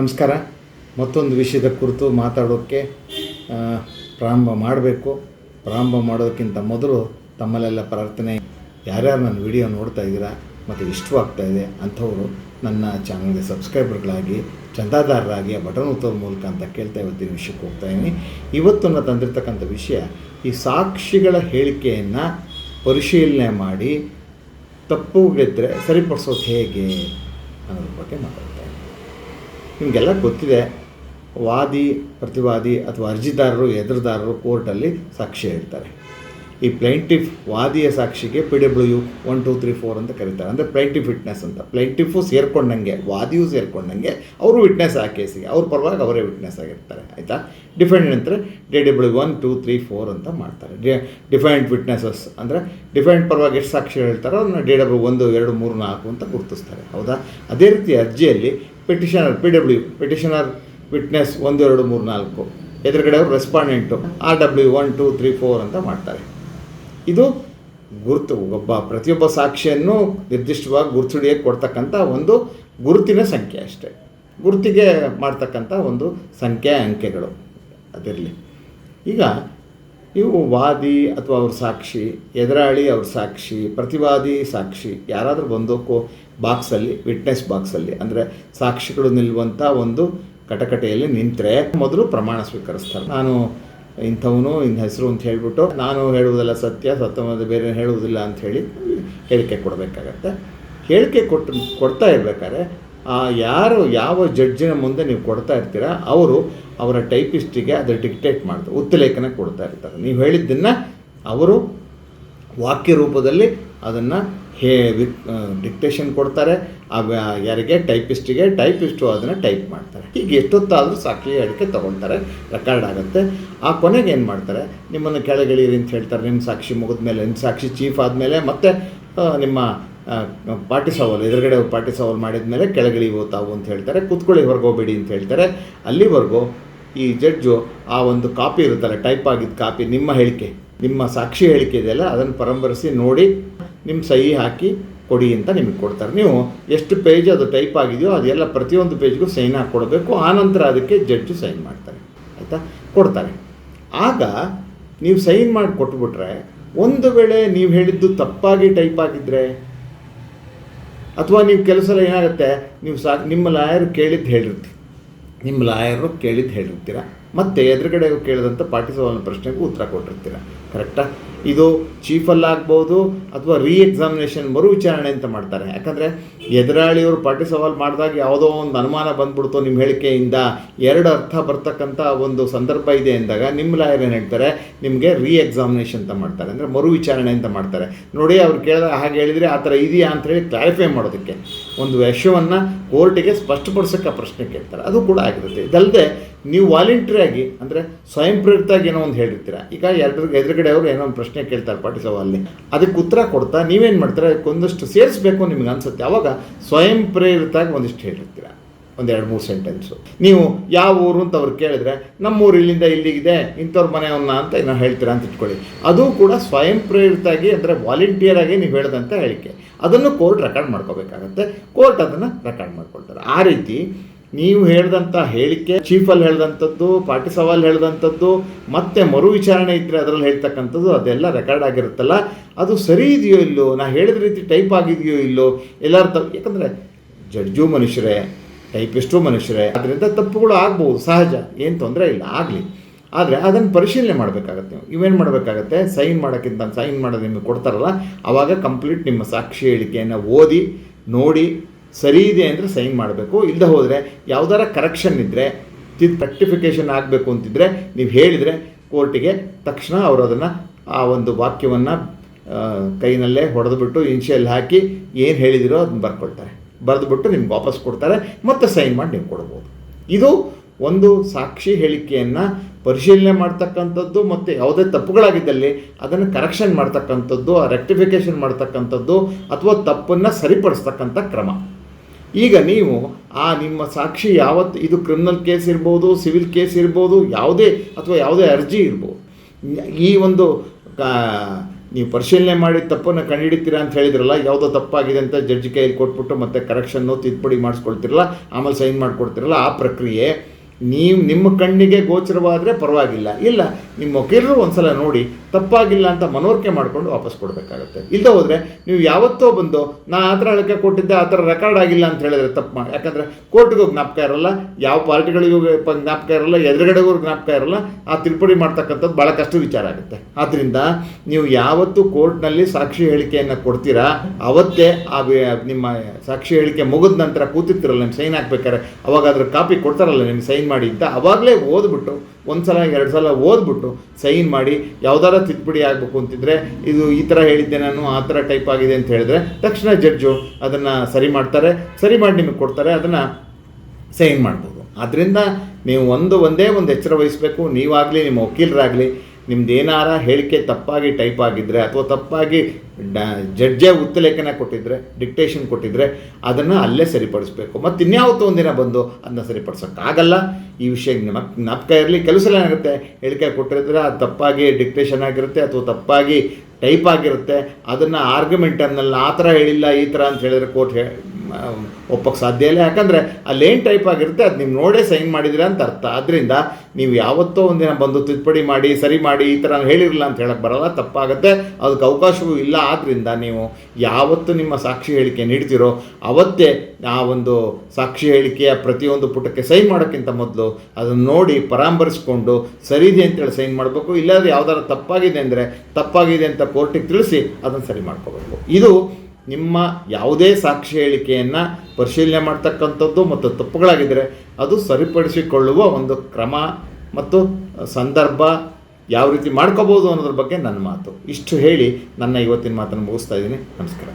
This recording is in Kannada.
ನಮಸ್ಕಾರ. ಮತ್ತೊಂದು ವಿಷಯದ ಕುರಿತು ಮಾತಾಡೋಕ್ಕೆ ಪ್ರಾರಂಭ ಮಾಡಬೇಕು. ಪ್ರಾರಂಭ ಮಾಡೋದಕ್ಕಿಂತ ಮೊದಲು ತಮ್ಮಲ್ಲೆಲ್ಲ ಪ್ರಾರ್ಥನೆ, ಯಾರ್ಯಾರು ನನ್ನ ವಿಡಿಯೋ ನೋಡ್ತಾ ಇದ್ದೀರಾ ಮತ್ತು ಇಷ್ಟವಾಗ್ತಾ ಇದೆ ಅಂಥವರು ನನ್ನ ಚಾನಲ್ಗೆ ಸಬ್ಸ್ಕ್ರೈಬರ್ಗಳಾಗಿ, ಚಂದಾದಾರರಾಗಿ ಆ ಬಟನ್ ಒತ್ತೋದ್ರ ಮೂಲಕ ಅಂತ ಕೇಳ್ತಾ ಇವತ್ತಿನ ವಿಷಯಕ್ಕೆ ಹೋಗ್ತಾ ಇದ್ದೀನಿ. ಇವತ್ತು ನಾನು ತಂದಿರ್ತಕ್ಕಂಥ ವಿಷಯ, ಈ ಸಾಕ್ಷಿಗಳ ಹೇಳಿಕೆಯನ್ನು ಪರಿಶೀಲನೆ ಮಾಡಿ ತಪ್ಪುಗಳಿದ್ದರೆ ಸರಿಪಡಿಸೋದು ಹೇಗೆ ಅನ್ನೋದ್ರ ಬಗ್ಗೆ ಮಾತಾಡ್ತಾ ಇದ್ದೀನಿ ನಿಮಗೆಲ್ಲ ಗೊತ್ತಿದೆ, ವಾದಿ, ಪ್ರತಿವಾದಿ ಅಥವಾ ಅರ್ಜಿದಾರರು, ಎದುರುದಾರರು ಕೋರ್ಟಲ್ಲಿ ಸಾಕ್ಷಿ ಹೇಳ್ತಾರೆ. ಈ ಪ್ಲೈಂಟಿಫ್ ವಾದಿಯ ಸಾಕ್ಷಿಗೆ P W U one two three four ಅಂತ ಕರೀತಾರೆ. ಅಂದರೆ ಪ್ಲೈಂಟಿಫ್ ವಿಟ್ನೆಸ್ ಅಂತ. ಪ್ಲೈಂಟಿಫು ಸೇರ್ಕೊಂಡಂಗೆ, ವಾದಿಯು ಸೇರ್ಕೊಂಡಂಗೆ ಅವರು ವಿಟ್ನೆಸ್ ಆ ಕೇಸಿಗೆ ಅವ್ರ ಪರವಾಗಿ ಅವರೇ ವಿಟ್ನೆಸ್ ಆಗಿರ್ತಾರೆ. ಆಯಿತಾ? ಡಿಫೆಂಡ್ ಅಂದರೆ D W one two three four ಅಂತ ಮಾಡ್ತಾರೆ. ಡಿ ಡಿಫೆಂಡ್ ವಿಟ್ನೆಸಸ್ ಅಂದರೆ ಡಿಫೆಂಡ್ ಪರವಾಗಿ ಎಷ್ಟು ಸಾಕ್ಷಿ ಹೇಳ್ತಾರೋ ಅದನ್ನ ಡಿ ಡಬ್ಲ್ಯೂ ಒಂದು ಎರಡು ಮೂರು ನಾಲ್ಕು ಅಂತ ಗುರುತಿಸ್ತಾರೆ. ಹೌದಾ? ಅದೇ ರೀತಿ ಅರ್ಜಿಯಲ್ಲಿ petitioner P W petitioner witness ಒಂದು, ಎರಡು, ಮೂರು, ನಾಲ್ಕು. ಎದುರುಗಡೆ ಅವರು respondent R W one two three four ಅಂತ ಮಾಡ್ತಾರೆ. ಇದು ಗುರುತು, ಒಬ್ಬ ಪ್ರತಿಯೊಬ್ಬ ಸಾಕ್ಷಿಯನ್ನು ನಿರ್ದಿಷ್ಟವಾಗಿ ಗುರುತಿಡಿಯಕ್ಕೆ ಕೊಡ್ತಕ್ಕಂಥ ಒಂದು ಗುರುತಿನ ಸಂಖ್ಯೆ ಅಷ್ಟೇ. ಗುರುತಿಗೆ ಮಾಡ್ತಕ್ಕಂಥ ಒಂದು ಸಂಖ್ಯೆ ಅಂಕೆಗಳು ಅದಿರಲಿ. ಈಗ ಇವು ವಾದಿ ಅಥವಾ ಅವ್ರ ಸಾಕ್ಷಿ, ಎದುರಾಳಿ ಅವ್ರ ಸಾಕ್ಷಿ, ಪ್ರತಿವಾದಿ ಸಾಕ್ಷಿ, ಯಾರಾದರೂ ಬಂದು ಕೋ ಬಾಕ್ಸಲ್ಲಿ ವಿಟ್ನೆಸ್ ಬಾಕ್ಸಲ್ಲಿ. ಅಂದರೆ ಸಾಕ್ಷಿಗಳು ನಿಲ್ಲುವಂಥ ಒಂದು ಕಟಕಟೆಯಲ್ಲಿ ನಿಂತರೆ ಮೊದಲು ಪ್ರಮಾಣ ಸ್ವೀಕರಿಸ್ತಾರೆ. ನಾನು ಇಂಥವನು ಇನ್ನು ಹೆಸರು ಅಂತ ಹೇಳಿಬಿಟ್ಟು, ನಾನು ಹೇಳುವುದಲ್ಲ ಸತ್ಯ ಸತ್ಯವಾದ ಬೇರೆ ಹೇಳುವುದಿಲ್ಲ ಅಂತ ಹೇಳಿ ಹೇಳಿಕೆ ಕೊಡಬೇಕಾಗತ್ತೆ. ಹೇಳಿಕೆ ಕೊಟ್ಟು, ಕೊಡ್ತಾ ಇರ್ಬೇಕಾದ್ರೆ, ಆ ಯಾರು ಯಾವ ಜಡ್ಜಿನ ಮುಂದೆ ನೀವು ಕೊಡ್ತಾ ಇರ್ತೀರ, ಅವರು ಅವರ ಟೈಪಿಸ್ಟಿಗೆ ಅದು ಡಿಕ್ಟೇಟ್ ಮಾಡ್ತಾರೆ, ಉತ್ತಲೇಖನ ಕೊಡ್ತಾ ಇರ್ತಾರೆ. ನೀವು ಹೇಳಿದ್ದನ್ನು ಅವರು ವಾಕ್ಯ ರೂಪದಲ್ಲಿ ಅದನ್ನು ಹೇ ಡಿಕ್ಟೇಷನ್ ಕೊಡ್ತಾರೆ ಯಾರಿಗೆ? ಟೈಪಿಸ್ಟಿಗೆ ಟೈಪಿಸ್ಟು ಅದನ್ನು ಟೈಪ್ ಮಾಡ್ತಾರೆ. ಈಗ ಎಷ್ಟೊತ್ತಾದರೂ ಸಾಕ್ಷಿ ಹೇಳಿಕೆ ತೊಗೊಳ್ತಾರೆ ರೆಕಾರ್ಡ್ ಆಗುತ್ತೆ. ಆ ಕೊನೆಗೆ ಏನು ಮಾಡ್ತಾರೆ? ನಿಮ್ಮನ್ನು ಕೆಳಗಿಳಿಯಿರಿ ಅಂತ ಹೇಳ್ತಾರೆ. ನಿಮ್ಮ ಸಾಕ್ಷಿ ಮುಗಿದ ಮೇಲೆ ನಿಮ್ಮ ಸಾಕ್ಷಿ ಚೀಫ್ ಆದಮೇಲೆ ಮತ್ತೆ ನಿಮ್ಮ ಪಾರ್ಟಿ ಸವಾಲು, ಎದುರುಗಡೆ ಪಾರ್ಟಿ ಸವಾಲು ಮಾಡಿದ ಮೇಲೆ ಕೆಳಗಿಳಿವು ತಾವು ಅಂತ ಹೇಳ್ತಾರೆ. ಕೂತ್ಕೊಳ್ಳಿ ಹೋಗ್ಬೇಡಿ ಅಂತ ಹೇಳ್ತಾರೆ. ಅಲ್ಲಿವರೆಗೂ ಈ ಜಡ್ಜು ಆ ಒಂದು ಕಾಪಿ ಇರುತ್ತಲ್ಲ ಟೈಪ್ ಆಗಿದ್ದ ಕಾಪಿ, ನಿಮ್ಮ ಹೇಳಿಕೆ, ನಿಮ್ಮ ಸಾಕ್ಷಿ ಹೇಳಿಕೆ ಇದೆಯಲ್ಲ, ಅದನ್ನು ಪರಂಬರಿಸಿ ನೋಡಿ ನಿಮ್ಮ ಸಹಿ ಹಾಕಿ ಕೊಡಿ ಅಂತ ನಿಮಗೆ ಕೊಡ್ತಾರೆ. ನೀವು ಎಷ್ಟು ಪೇಜ್ ಅದು ಟೈಪ್ ಆಗಿದೆಯೋ ಅದೆಲ್ಲ ಪ್ರತಿಯೊಂದು ಪೇಜ್ಗೂ ಸೈನ್ ಹಾಕಿ ಕೊಡಬೇಕು ಆನಂತರ ಅದಕ್ಕೆ ಜಡ್ಜು ಸೈನ್ ಮಾಡ್ತಾರೆ. ಆಯಿತಾ? ಕೊಡ್ತಾರೆ. ಆಗ ನೀವು ಸೈನ್ ಮಾಡಿ ಕೊಟ್ಬಿಟ್ರೆ, ಒಂದು ವೇಳೆ ನೀವು ಹೇಳಿದ್ದು ತಪ್ಪಾಗಿ ಟೈಪ್ ಆಗಿದ್ದರೆ ಅಥವಾ ನೀವು ಕೆಲಸ ಏನಾಗುತ್ತೆ, ನೀವು ಸಾ, ನಿಮ್ಮ ಲಾಯರ್ ಕೇಳಿದ್ದು ಹೇಳಿರ್ತೀರಿ ನಿಮ್ಮ ಲಾಯರು ಕೇಳಿದ್ದು ಹೇಳಿರ್ತೀರ. ಮತ್ತು ಎದುರುಗಡೆ ಕೇಳಿದಂಥ ಸವಾಲಿನ ಪ್ರಶ್ನೆಗೂ ಉತ್ತರ ಕೊಟ್ಟಿರ್ತೀರ. ಕರೆಕ್ಟಾ? ಇದು ಚೀಫಲ್ಲಾಗ್ಬೋದು ಅಥವಾ ರೀ ಎಕ್ಸಾಮಿನೇಷನ್ ಮರು ವಿಚಾರಣೆ ಅಂತ ಮಾಡ್ತಾರೆ. ಯಾಕಂದರೆ ಎದುರಾಳಿಯವರು ಪಾರ್ಟಿ ಸವಾಲ್ ಮಾಡಿದಾಗ ಯಾವುದೋ ಒಂದು ಅನುಮಾನ ಬಂದ್ಬಿಡ್ತು ನಿಮ್ಮ ಹೇಳಿಕೆಯಿಂದ. ಎರಡು ಅರ್ಥ ಬರ್ತಕ್ಕಂಥ ಒಂದು ಸಂದರ್ಭ ಇದೆ ಅಂದಾಗ ನಿಮ್ಮ ಲಾಯರ್ ಏನು ಹೇಳ್ತಾರೆ? ನಿಮಗೆ ರೀ ಎಕ್ಸಾಮಿನೇಷನ್ ಅಂತ ಮಾಡ್ತಾರೆ. ಅಂದರೆ ಮರು ವಿಚಾರಣೆ ಅಂತ ಮಾಡ್ತಾರೆ. ನೋಡಿ, ಅವ್ರು ಕೇಳಿದಾಗ ಹಾಗೆ ಹೇಳಿದರೆ ಆ ಥರ ಇದೆಯಾ ಅಂತ ಹೇಳಿ ಕ್ಲಾರಿಫೈ ಮಾಡೋದಕ್ಕೆ. ಒಂದು ವಿಷಯವನ್ನು ಕೋರ್ಟಿಗೆ ಸ್ಪಷ್ಟಪಡಿಸೋಕ್ಕೆ ಪ್ರಶ್ನೆ ಕೇಳ್ತಾರೆ. ಅದು ಕೂಡ ಆಗಿರುತ್ತೆ. ಇದಲ್ಲದೆ ನೀವು ವಾಲಂಟ್ರಿಯಾಗಿ ಅಂದರೆ ಸ್ವಯಂ ಪ್ರೇರಿತವಾಗಿ ಏನೋ ಒಂದು ಹೇಳಿರ್ತೀರ. ಈಗ ಎರಡರ ಎದುರುಗಡೆ ಅವರು ಏನೋ ಒಂದು ಪ್ರಶ್ನೆ ಕೇಳ್ತಾರೆ ಪಾರ್ಟಿ ಸವಾಲಲ್ಲಿ ಅದಕ್ಕೆ ಉತ್ತರ ಕೊಡ್ತಾ ನೀವೇನು ಮಾಡ್ತೀರಾ? ಒಂದಷ್ಟು ಸೇರಿಸ್ಬೇಕು ನಿಮ್ಗೆ ಅನ್ಸುತ್ತೆ. ಅವಾಗ ಸ್ವಯಂ ಪ್ರೇರಿತಾಗಿ ಒಂದಿಷ್ಟು ಹೇಳಿರ್ತೀರ. ಒಂದು ಎರಡು ಮೂರು ಸೆಂಟೆನ್ಸು ನೀವು ಯಾವ ಊರು ಅಂತ ಅವ್ರು ಕೇಳಿದ್ರೆ ನಮ್ಮೂರು ಇಲ್ಲಿಂದ ಇಲ್ಲಿಗಿದೆ, ಇಂಥವ್ರ ಮನೆಯವನ್ನ ಅಂತ ಇನ್ನು ಹೇಳ್ತೀರಾ ಅಂತ ಇಟ್ಕೊಳ್ಳಿ. ಅದು ಕೂಡ ಸ್ವಯಂ ಪ್ರೇರಿತಾಗಿ ಅಂದರೆ ವಾಲಂಟಿಯರ್ ಆಗಿ ನೀವು ಹೇಳಿದಂಥ ಹೇಳಿಕೆ. ಅದನ್ನು ಕೋರ್ಟ್ ರೆಕಾರ್ಡ್ ಮಾಡ್ಕೋಬೇಕಾಗತ್ತೆ. ಕೋರ್ಟ್ ಅದನ್ನು ರೆಕಾರ್ಡ್ ಮಾಡ್ಕೊಳ್ತಾರೆ. ಆ ರೀತಿ ನೀವು ಹೇಳಿದಂಥ ಹೇಳಿಕೆ ಚೀಫಲ್ಲಿ ಹೇಳಿದಂಥದ್ದು ಪಾಟಿ ಸವಾಲ್ ಹೇಳಿದಂಥದ್ದು, ಮತ್ತೆ ಮರು ವಿಚಾರಣೆ ಇದ್ದರೆ ಅದರಲ್ಲಿ ಹೇಳ್ತಕ್ಕಂಥದ್ದು ಅದೆಲ್ಲ ರೆಕಾರ್ಡ್ ಆಗಿರುತ್ತಲ್ಲ. ಅದು ಸರಿ ಇದೆಯೋ ಇಲ್ಲೋ? ನಾ ಹೇಳಿದ ರೀತಿ ಟೈಪ್ ಆಗಿದೆಯೋ ಇಲ್ಲೋ? ಎಲ್ಲರೂ ತಪ್ಪು ಯಾಕಂದರೆ ಜಡ್ಜು ಮನುಷ್ಯರೇ ಟೈಪಿಸ್ಟು ಮನುಷ್ಯರೇ ಅದರಿಂದ ತಪ್ಪುಗಳು ಆಗ್ಬೋದು, ಸಹಜ, ಏನು ತೊಂದರೆ ಇಲ್ಲ, ಆಗಲಿ. ಆದರೆ ಅದನ್ನು ಪರಿಶೀಲನೆ ಮಾಡಬೇಕಾಗತ್ತೆ ನೀವು. ಇವೇನು ಮಾಡಬೇಕಾಗತ್ತೆ? ಸೈನ್ ಮಾಡೋಕ್ಕಿಂತ ಸೈನ್ ಮಾಡೋದು ನಿಮಗೆ ಕೊಡ್ತಾರಲ್ಲ ಆವಾಗ ಕಂಪ್ಲೀಟ್ ನಿಮ್ಮ ಸಾಕ್ಷಿ ಹೇಳಿಕೆಯನ್ನು ಓದಿ, ನೋಡಿ ಸರಿ ಇದೆ ಅಂದರೆ ಸೈನ್ ಮಾಡಬೇಕು. ಇಲ್ಲದೆ ಹೋದರೆ ಯಾವ್ದಾರ ಕರೆಕ್ಷನ್ ಇದ್ದರೆ ತಿದ್ ರೆಕ್ಟಿಫಿಕೇಷನ್ ಆಗಬೇಕು ಅಂತಿದ್ರೆ ನೀವು ಹೇಳಿದರೆ ಕೋರ್ಟಿಗೆ ತಕ್ಷಣ ಅವರು ಅದನ್ನು ಆ ಒಂದು ವಾಕ್ಯವನ್ನು ಕೈನಲ್ಲೇ ಹೊಡೆದುಬಿಟ್ಟು ಇನ್ಷಿಯಲ್ ಹಾಕಿ ಏನು ಹೇಳಿದಿರೋ ಅದನ್ನ ಬರ್ಕೊಳ್ತಾರೆ ಬರೆದುಬಿಟ್ಟು ನಿಮ್ಗೆ ವಾಪಸ್ ಕೊಡ್ತಾರೆ ಮತ್ತೆ ಸೈನ್ ಮಾಡಿ ನೀವು ಕೊಡ್ಬೋದು. ಇದು ಒಂದು ಸಾಕ್ಷಿ ಹೇಳಿಕೆಯನ್ನು ಪರಿಶೀಲನೆ ಮಾಡ್ತಕ್ಕಂಥದ್ದು ಮತ್ತು ಯಾವುದೇ ತಪ್ಪುಗಳಾಗಿದ್ದಲ್ಲಿ ಅದನ್ನು ಕರೆಕ್ಷನ್ ಮಾಡ್ತಕ್ಕಂಥದ್ದು, ಆ ರೆಕ್ಟಿಫಿಕೇಷನ್ ಮಾಡ್ತಕ್ಕಂಥದ್ದು ಅಥವಾ ತಪ್ಪನ್ನು ಸರಿಪಡಿಸ್ತಕ್ಕಂಥ ಕ್ರಮ. ಈಗ ನೀವು ಆ ನಿಮ್ಮ ಸಾಕ್ಷಿ ಯಾವತ್ತು ಇದು ಕ್ರಿಮಿನಲ್ ಕೇಸ್ ಇರ್ಬೋದು ಸಿವಿಲ್ ಕೇಸ್ ಇರ್ಬೋದು, ಯಾವುದೇ ಅಥವಾ ಯಾವುದೇ ಅರ್ಜಿ ಇರ್ಬೋದು. ಈ ಒಂದು ನೀವು ಪರಿಶೀಲನೆ ಮಾಡಿ ತಪ್ಪನ್ನು ಕಂಡುಹಿಡಿತೀರಾ ಅಂತ ಹೇಳಿದ್ರಲ್ಲ, ಯಾವುದೋ ತಪ್ಪಾಗಿದೆ ಅಂತ ಜಡ್ಜ್ ಕೈಯಲ್ಲಿ ಕೊಟ್ಬಿಟ್ಟು ಮತ್ತೆ ಕರೆಕ್ಷನ್ನು ತಿದ್ದುಪಡಿ ಮಾಡಿಸ್ಕೊಳ್ತಿರಲ್ಲ, ಆಮೇಲೆ ಸೈನ್ ಮಾಡಿಕೊಡ್ತಿರಲ್ಲ, ಆ ಪ್ರಕ್ರಿಯೆ, ನೀವು ನಿಮ್ಮ ಕಣ್ಣಿಗೆ ಗೋಚರವಾದರೆ ಪರವಾಗಿಲ್ಲ. ಇಲ್ಲ ನಿಮ್ಮ ವಕೀಲರು ಒಂದ್ಸಲ ನೋಡಿ ತಪ್ಪಾಗಿಲ್ಲ ಅಂತ ಮನವರಿಕೆ ಮಾಡಿಕೊಂಡು ವಾಪಸ್ ಕೊಡಬೇಕಾಗತ್ತೆ. ಇಲ್ಲದೆ ಹೋದರೆ ನೀವು ಯಾವತ್ತೋ ಬಂದು, ನಾ ಆ ಥರ ಹೇಳಿಕೆ ಕೊಟ್ಟಿದ್ದೆ, ಆ ಥರ ರೆಕಾರ್ಡ್ ಆಗಿಲ್ಲ ಅಂತ ಹೇಳಿದ್ರೆ ತಪ್ಪು ಮಾಡಿ ಯಾಕಂದರೆ ಕೋರ್ಟ್ಗೂ ಜ್ಞಾಪಕ ಇರಲ್ಲ, ಯಾವ ಪಾರ್ಟಿಗಳಿಗೂ ಜ್ಞಾಪಕ ಇರಲ್ಲ, ಎದುರುಗಡೆಗೂ ಜ್ಞಾಪಕ ಇರಲ್ಲ, ಆ ತಿರುಪಡಿ ಮಾಡ್ತಕ್ಕಂಥದ್ದು ಭಾಳ ಕಷ್ಟ ವಿಚಾರ ಆಗುತ್ತೆ. ಆದ್ದರಿಂದ ನೀವು ಯಾವತ್ತು ಕೋರ್ಟ್ನಲ್ಲಿ ಸಾಕ್ಷಿ ಹೇಳಿಕೆಯನ್ನು ಕೊಡ್ತೀರಾ, ಅವತ್ತೇ ಆ ನಿಮ್ಮ ಸಾಕ್ಷಿ ಹೇಳಿಕೆ ಮುಗಿದ ನಂತರ ಕೂತಿರ್ತಿರಲ್ಲ ನಿಮ್ಮ ಸೈನ್ ಹಾಕ್ಬೇಕಾದ್ರೆ ಅವಾಗ ಅದ್ರ ಕಾಪಿ ಕೊಡ್ತಾರಲ್ಲ, ನಿಮ್ಗೆ ಸೈನ್ ಮಾಡಿ ಅಂತ, ಅವಾಗಲೇ ಓದ್ಬಿಟ್ಟು ಒಂದು ಸಲ ಎರಡು ಸಲ ಓದ್ಬಿಟ್ಟು ಸೈನ್ ಮಾಡಿ ಯಾವ್ದಾರ ತಿದ್ದುಪಡಿ ಆಗಬೇಕು ಅಂತಿದ್ರೆ ಇದು ಈ ಥರ ಹೇಳಿದ್ದೆ ನಾನು, ಆ ಥರ ಟೈಪ್ ಆಗಿದೆ ಅಂತ ಹೇಳಿದ್ರೆ ತಕ್ಷಣ ಜಡ್ಜು ಅದನ್ನು ಸರಿ ಮಾಡ್ತಾರೆ. ಸರಿ ಮಾಡಿ ನಿಮಗೆ ಕೊಡ್ತಾರೆ, ಅದನ್ನು ಸೈನ್ ಮಾಡ್ಬೋದು. ಆದ್ದರಿಂದ ನೀವು ಒಂದು, ಒಂದೇ ಒಂದು ಎಚ್ಚರ ವಹಿಸಬೇಕು. ನೀವಾಗಲಿ, ನಿಮ್ಮ ವಕೀಲರಾಗಲಿ ನಿಮ್ದು ಏನಾರ ಹೇಳಿಕೆ ತಪ್ಪಾಗಿ ಟೈಪ್ ಆಗಿದ್ದರೆ ಅಥವಾ ತಪ್ಪಾಗಿ ಡ ಜಡ್ಜೆ ಉತ್ತಲೇಖನ ಕೊಟ್ಟಿದ್ದರೆ ಡಿಕ್ಟೇಷನ್ ಕೊಟ್ಟಿದ್ದರೆ ಅದನ್ನು ಅಲ್ಲೇ ಸರಿಪಡಿಸ್ಬೇಕು. ಮತ್ತು ಇನ್ಯಾವತ್ತೋ ಒಂದಿನ ಬಂದು ಅದನ್ನ ಸರಿಪಡಿಸೋಕ್ಕಾಗಲ್ಲ. ಈ ವಿಷಯ ನಮ್ಮ ನಾಪಕ ಇರಲಿ. ಕೆಲಸ ಏನಾಗುತ್ತೆ? ಹೇಳಿಕೆ ಕೊಟ್ಟಿದ್ರೆ ಅದು ತಪ್ಪಾಗಿ ಡಿಕ್ಟೇಷನ್ ಆಗಿರುತ್ತೆ ಅಥವಾ ತಪ್ಪಾಗಿ ಟೈಪ್ ಆಗಿರುತ್ತೆ. ಅದನ್ನು ಆರ್ಗ್ಯುಮೆಂಟನ್ನೆಲ್ಲ ಆ ಥರ ಹೇಳಿಲ್ಲ, ಈ ಥರ ಅಂತ ಹೇಳಿದ್ರೆ ಕೋರ್ಟ್ ಒಪ್ಪಕ್ಕೆ ಸಾಧ್ಯ ಇಲ್ಲ. ಯಾಕಂದರೆ ಅಲ್ಲೇನು ಟೈಪ್ ಆಗಿರುತ್ತೆ ಅದು ನೀವು ನೋಡೇ ಸೈನ್ ಮಾಡಿದಿರ ಅಂತ ಅರ್ಥ. ಆದ್ದರಿಂದ ನೀವು ಯಾವತ್ತೋ ಒಂದಿನ ಬಂದು ತಿದ್ದುಪಡಿ ಮಾಡಿ, ಸರಿ ಮಾಡಿ ಈ ಥರ ಹೇಳಿರಲಿಲ್ಲ ಅಂತ ಹೇಳಕ್ಕೆ ಬರಲ್ಲ. ತಪ್ಪಾಗುತ್ತೆ. ಅದಕ್ಕೆ ಅವಕಾಶವೂ ಇಲ್ಲ. ಆದ್ದರಿಂದ ನೀವು ಯಾವತ್ತು ನಿಮ್ಮ ಸಾಕ್ಷಿ ಹೇಳಿಕೆ ನೀಡ್ತೀರೋ ಅವತ್ತೇ ಆ ಒಂದು ಸಾಕ್ಷಿ ಹೇಳಿಕೆಯ ಪ್ರತಿಯೊಂದು ಪುಟಕ್ಕೆ ಸೈನ್ ಮಾಡೋಕ್ಕಿಂತ ಮೊದಲು ಅದನ್ನು ನೋಡಿ ಪರಾಮರ್ಶಿಸ್ಕೊಂಡು ಸರಿ ಇದೆ ಅಂತೇಳಿ ಸೈನ್ ಮಾಡಬೇಕು. ಇಲ್ಲಾಂದರೆ ಯಾವ್ದಾದ್ರು ತಪ್ಪಾಗಿದೆ ಅಂದರೆ ತಪ್ಪಾಗಿದೆ ಅಂತ ಕೋರ್ಟಿಗೆ ತಿಳಿಸಿ ಅದನ್ನು ಸರಿ ಮಾಡ್ಕೋಬೇಕು. ಇದು ನಿಮ್ಮ ಯಾವುದೇ ಸಾಕ್ಷಿ ಹೇಳಿಕೆಯನ್ನು ಪರಿಶೀಲನೆ ಮಾಡ್ತಕ್ಕಂಥದ್ದು ಮತ್ತು ತಪ್ಪುಗಳಾಗಿದ್ದರೆ ಅದು ಸರಿಪಡಿಸಿಕೊಳ್ಳುವ ಒಂದು ಕ್ರಮ ಮತ್ತು ಸಂದರ್ಭ ಯಾವ ರೀತಿ ಮಾಡ್ಕೋಬೋದು ಅನ್ನೋದ್ರ ಬಗ್ಗೆ ನನ್ನ ಮಾತು. ಇಷ್ಟು ಹೇಳಿ ನನ್ನ ಇವತ್ತಿನ ಮಾತನ್ನು ಮುಗಿಸ್ತಾ ಇದ್ದೀನಿ. ನಮಸ್ಕಾರ.